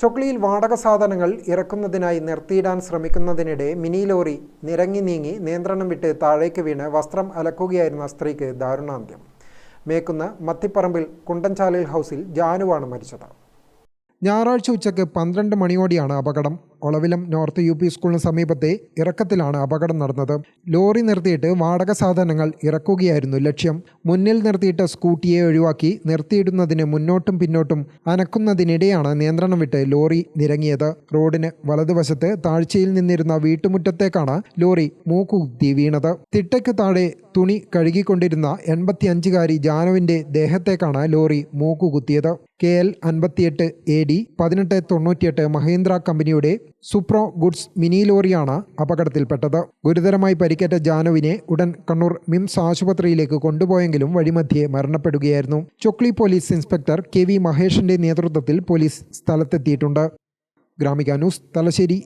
ചൊക്ലിയിൽ വാടക സാധനങ്ങൾ ഇറക്കുന്നതിനായി നിർത്തിയിടാൻ ശ്രമിക്കുന്നതിനിടെ മിനി ലോറി നിരങ്ങി നീങ്ങി നിയന്ത്രണം വിട്ട് താഴേക്ക് വീണ് വസ്ത്രം അലക്കുകയായിരുന്ന സ്ത്രീക്ക് ദാരുണാന്ത്യം. മേക്കുന്ന മത്തിപ്പറമ്പിൽ കുണ്ടൻചാലിൽ ഹൗസിൽ ജാനുവാണ് മരിച്ചത്. ഞായറാഴ്ച ഉച്ചയ്ക്ക് പന്ത്രണ്ട് മണിയോടെയാണ് അപകടം. ഒളവിലം നോർത്ത് യു പി സ്കൂളിന് സമീപത്തെ ഇറക്കത്തിലാണ് അപകടം നടന്നത്. ലോറി നിർത്തിയിട്ട് വാടക സാധനങ്ങൾ ഇറക്കുകയായിരുന്നു ലക്ഷ്യം. മുന്നിൽ നിർത്തിയിട്ട സ്കൂട്ടിയെ ഒഴിവാക്കി നിർത്തിയിടുന്നതിന് മുന്നോട്ടും പിന്നോട്ടും അനക്കുന്നതിനിടെയാണ് നിയന്ത്രണം വിട്ട് ലോറി നിരങ്ങിയത്. റോഡിന് വലതുവശത്ത് താഴ്ചയിൽ നിന്നിരുന്ന വീട്ടുമുറ്റത്തേക്കാണ് ലോറി മൂക്കുകുത്തി വീണത്. തിട്ടയ്ക്ക് താഴെ തുണി കഴുകിക്കൊണ്ടിരുന്ന എൺപത്തിയഞ്ചുകാരി ജാനുവിന്റെ ദേഹത്തേക്കാണ് ലോറി മൂക്കുകുത്തിയത്. കെ എൽ അൻപത്തിയെട്ട് എ ഡി പതിനെട്ട് തൊണ്ണൂറ്റിയെട്ട് മഹീന്ദ്ര കമ്പനിയുടെ സുപ്രോ ഗുഡ്സ് മിനി ലോറിയാണ് അപകടത്തിൽപ്പെട്ടത്. ഗുരുതരമായി പരിക്കേറ്റ ജാനുവിനെ ഉടൻ കണ്ണൂർ മിംസ് ആശുപത്രിയിലേക്ക് കൊണ്ടുപോയെങ്കിലും വഴിമധ്യേ മരണപ്പെടുകയായിരുന്നു. Chokli police inspector K V മഹേഷിന്റെ നേതൃത്വത്തിൽ പോലീസ് സ്ഥലത്തെത്തിയിട്ടുണ്ട്. ഗ്രാമിക ന്യൂസ് തലശ്ശേരി.